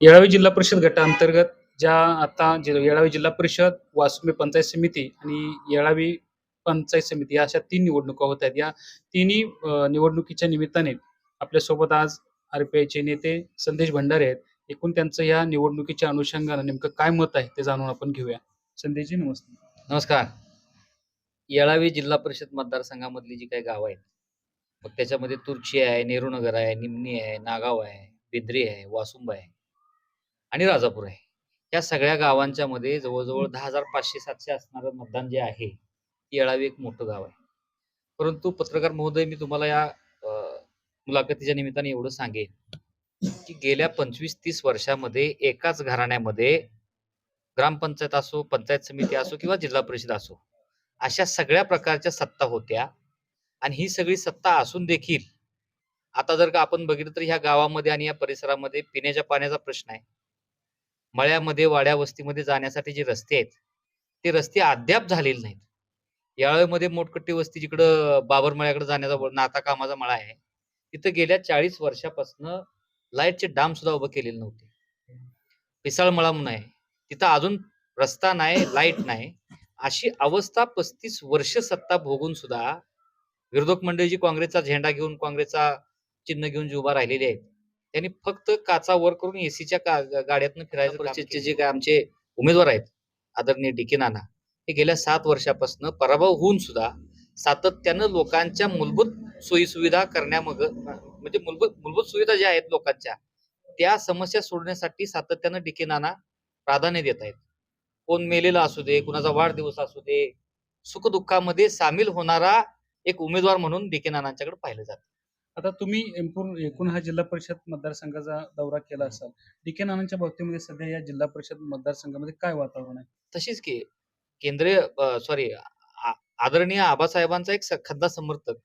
येळावी जिल्हा परिषद गटाअंतर्गत ज्या आता येळावी जिल्हा परिषद वासुंबे पंचायत समिती आणि येळावी पंचायत समिती या अशा तीन निवडणुका होत आहेत. या तिन्ही निवडणुकीच्या निमित्ताने आपल्यासोबत आज आरपीआयचे नेते संदेश भंडारे आहेत. एकूण त्यांचं या निवडणुकीच्या अनुषंगानं नेमकं काय मत आहे ते जाणून आपण घेऊया. संदेशजी नमस्ते नमस्कार. येळावी जिल्हा परिषद मतदारसंघामधली जी काही गावं आहेत मग त्याच्यामध्ये तुर्ची आहे नेहरूनगर आहे निमणी आहे नागाव आहे बिद्री आहे वासुंबा आहे. आणि राजापूर आहे. या सगळ्या गावांच्या मध्ये जवळजवळ दहा हजार पाचशे सातशे असणारं मतदान जे आहे येळावी एक मोठं गाव आहे. परंतु पत्रकार महोदय मी तुम्हाला या मुलाखतीच्या निमित्ताने एवढं सांगेन की गेल्या पंचवीस तीस वर्षामध्ये एकाच घराण्यामध्ये ग्रामपंचायत असो पंचायत समिती असो किंवा जिल्हा परिषद असो अशा सगळ्या प्रकारच्या सत्ता होत्या आणि ही सगळी सत्ता असून देखील आता जर का आपण बघितलं तर ह्या गावामध्ये आणि या परिसरामध्ये पिण्याच्या पाण्याचा प्रश्न आहे. मळ्यामध्ये वाड्या वस्तीमध्ये जाण्यासाठी जे रस्ते आहेत ते रस्ते अद्याप झालेले नाहीत. यावेळेमध्ये मोठकट्टी वस्ती जिकडं बाबर मळ्याकडे जाण्याचा नाता कामाचा मळा आहे तिथं गेल्या चाळीस वर्षापासून लाईटचे डाम सुद्धा उभं केलेले नव्हते. पिसाळ मळा म्हणून आहे. तिथं अजून रस्ता नाही लाइट नाही. अशी अवस्था पस्तीस वर्ष सत्ता भोगून सुद्धा विरोधक मंडळी जी काँग्रेसचा झेंडा घेऊन काँग्रेसचा चिन्ह घेऊन जी उभा राहिलेली आहेत त्यांनी फक्त काचा वर करून एसीच्या गाड्यातनं फिरायचं जे काय आमचे उमेदवार आहेत आदरणीय डी के नाना हे गेल्या सात वर्षापासून पराभव होऊन सुद्धा सातत्यानं लोकांच्या मूलभूत सोयी सुविधा करण्यामग म्हणजे मूलभूत मूलभूत सुविधा ज्या आहेत लोकांच्या त्या समस्या सोडण्यासाठी सातत्यानं डी के नाना प्राधान्य देत आहेत. कोण मेलेला असू दे कुणाचा वाढदिवस असू दे सुखदुःखामध्ये सामील होणारा एक उमेदवार म्हणून डी के नानांच्याकडे पाहिलं जातं. आता तुम्ही एकूण एकूण हा जिल्हा परिषद मतदारसंघाचा दौरा केला असाल. डी के नानांच्या बाबतीमध्ये सध्या या जिल्हा परिषद मतदारसंघामध्ये काय वातावरण आहे? तशीच की केंद्रीय सॉरी आदरणीय आबासाहेबांचा एक स- खद्दा समर्थक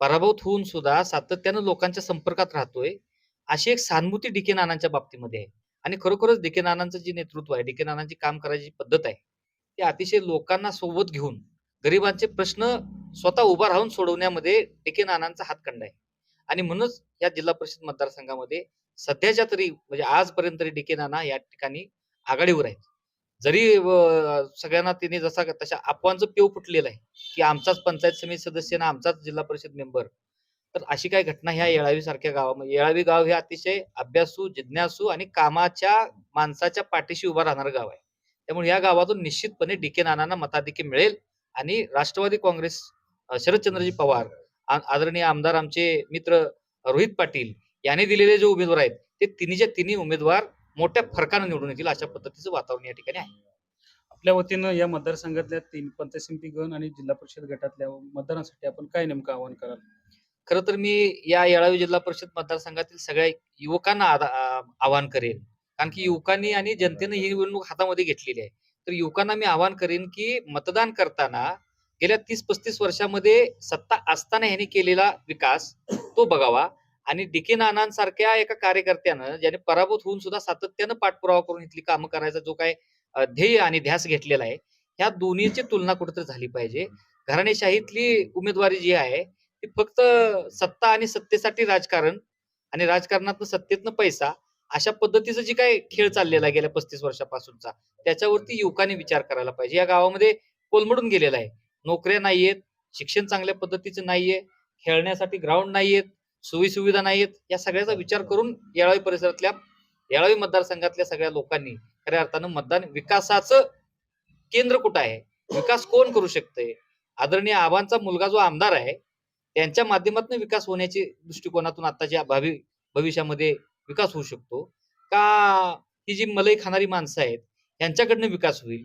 पराभूत होऊन सुद्धा सातत्यानं लोकांच्या संपर्कात राहतोय अशी एक सहानुभूती डी के नानांच्या बाबतीमध्ये आहे. आणि खरोखरच डी के नानांचं जे नेतृत्व आहे डी के नानांची काम करायची पद्धत आहे ती अतिशय लोकांना सोबत घेऊन गरिबांचे प्रश्न स्वतः उभा राहून सोडवण्यामध्ये डी के नानांचा हातखंड आहे. आणि म्हणूनच या जिल्हा परिषद मतदारसंघामध्ये सध्याच्या तरी म्हणजे आजपर्यंत तरी डी के नाना या ठिकाणी आघाडीवर आहेत. जरी सगळ्यांना तिने जसा तशा अफवांचं पेव फुटलेलं आहे की आमचाच पंचायत समिती सदस्य ना आमचाच जिल्हा परिषद मेंबर तर अशी काही घटना ह्या येळावी सारख्या गावामध्ये म्हणजे येळावी गाव हे अतिशय अभ्यासू जिज्ञासू आणि कामाच्या माणसाच्या पाठीशी उभा राहणारं गाव आहे. त्यामुळे या गावातून निश्चितपणे डी के नानांना मताधिक्य मिळेल आणि राष्ट्रवादी काँग्रेस शरदचंद्रजी पवार आदरणीय आमदार आमचे मित्र रोहित पाटील यांनी दिलेले जे उमेदवार आहेत ते तिन्हीच्या तिन्ही उमेदवार मोठ्या फरकानं निवडून येतील अशा पद्धतीचं वातावरण या ठिकाणी आहे. आपल्या वतीनं या मतदारसंघातल्या तीन पंचायत समिती गण आणि जिल्हा परिषद गटातल्या मतदारांसाठी आपण काय नेमकं आवाहन कराल? खरं तर मी या येळावी जिल्हा परिषद मतदारसंघातील सगळ्या युवकांना आवाहन करेन. कारण की युवकांनी आणि जनतेने ही निवडणूक हातामध्ये घेतलेली आहे. तर युवकांना मी आवाहन करेन की मतदान करताना गेल्या तीस पस्तीस वर्षामध्ये सत्ता असताना ह्यांनी केलेला विकास तो बघावा. आणि डी नानांसारख्या एका कार्यकर्त्यानं ज्याने पराभूत होऊन सुद्धा सातत्यानं पाठपुरावा करून इथली कामं करायचा जो काय ध्येय आणि ध्यास घेतलेला आहे ह्या दोन्हीची तुलना कुठेतरी झाली पाहिजे. घराणेशाहीतली उमेदवारी जी आहे ती फक्त सत्ता आणि सत्तेसाठी राजकारण आणि राजकारणातनं सत्तेतनं पैसा अशा पद्धतीचं जी काय खेळ चाललेला आहे गेल्या पस्तीस वर्षापासूनचा त्याच्यावरती युवकांनी विचार करायला पाहिजे. या गावामध्ये कोलमडून गेलेला आहे. नोकऱ्या नाहीयेत शिक्षण चांगल्या पद्धतीचं नाहीये खेळण्यासाठी ग्राउंड नाहीयेत सोयी सुविधा नाहीयेत या सगळ्याचा विचार करून येळावी परिसरातल्या येळावी मतदारसंघातल्या सगळ्या लोकांनी खऱ्या अर्थानं मतदान विकासाचं केंद्र कुठं आहे? विकास कोण करू शकतंय? आदरणीय आबांचा मुलगा जो आमदार आहे त्यांच्या माध्यमातून विकास होण्याच्या दृष्टिकोनातून आताच्या भावी भविष्यामध्ये विकास होऊ शकतो का ही जी मलई खाणारी माणसं आहेत यांच्याकडनं विकास होईल?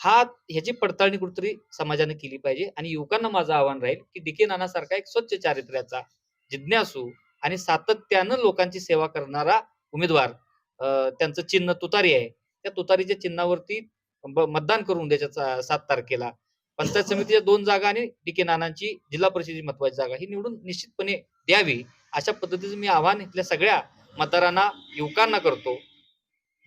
हा ह्याची पडताळणी कुठेतरी समाजाने केली पाहिजे. आणि युवकांना माझं आव्हान राहील की डी के नानासारखा एक स्वच्छ चारित्र्याचा जिज्ञासू आणि सातत्यानं लोकांची सेवा करणारा उमेदवार त्यांचं चिन्ह तुतारी आहे. त्या तुतारीच्या चिन्हावरती मतदान करून द्यायच्या सात तारखेला पंचायत समितीच्या दोन जागा आणि डी के नानांची जिल्हा परिषदेची महत्वाची जागा ही निवडून निश्चितपणे द्यावी अशा पद्धतीचं मी आव्हान इथल्या सगळ्या मतदारांना युवकांना करतो.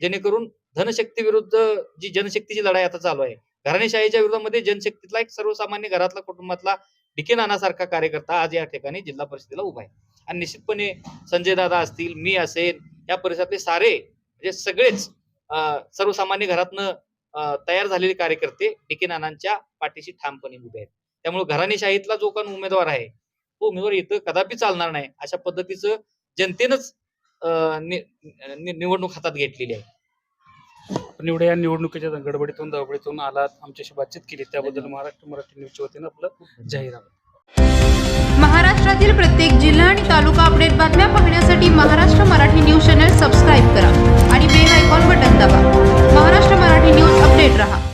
जेणेकरून धनशक्ती विरुद्ध जी जनशक्तीची लढाई आता चालू आहे. घराणेशाहीच्या विरोधामध्ये जनशक्तीतला एक सर्वसामान्य घरातला कुटुंबातला डिके नानासारखा कार्यकर्ता आज या ठिकाणी जिल्हा परिषदेला उभा आहे. आणि निश्चितपणे संजय दादा असतील मी असेल या परिसरातले सारे म्हणजे सगळेच अं, सर्वसामान्य घरातनं तयार झालेले कार्यकर्ते डिके नानांच्या पाठीशी ठामपणे उभे आहेत. त्यामुळे घराणेशाहीतला जो कोण उमेदवार आहे तो उमेदवार इथं कदापि चालणार नाही. अशा पद्धतीचं जनतेनंच अं, निवडणूक हातात घेतलेली आहे. पण एवढ्या या निवडणुकीच्या गडबडीतून दडबडीतून आलात. आमच्याशी बातचीत केली. त्याबद्दल महाराष्ट्र मराठी न्यूजच्या वतीनं आपलं जाहीर महाराष्ट्रातील प्रत्येक जिल्हा आणि तालुका अपडेट बातम्या पाहण्यासाठी Maharashtra Marathi news channel subscribe करा आणि बेल आयकॉन बटन दाबा. महाराष्ट्र मराठी न्यूज अपडेट रहा.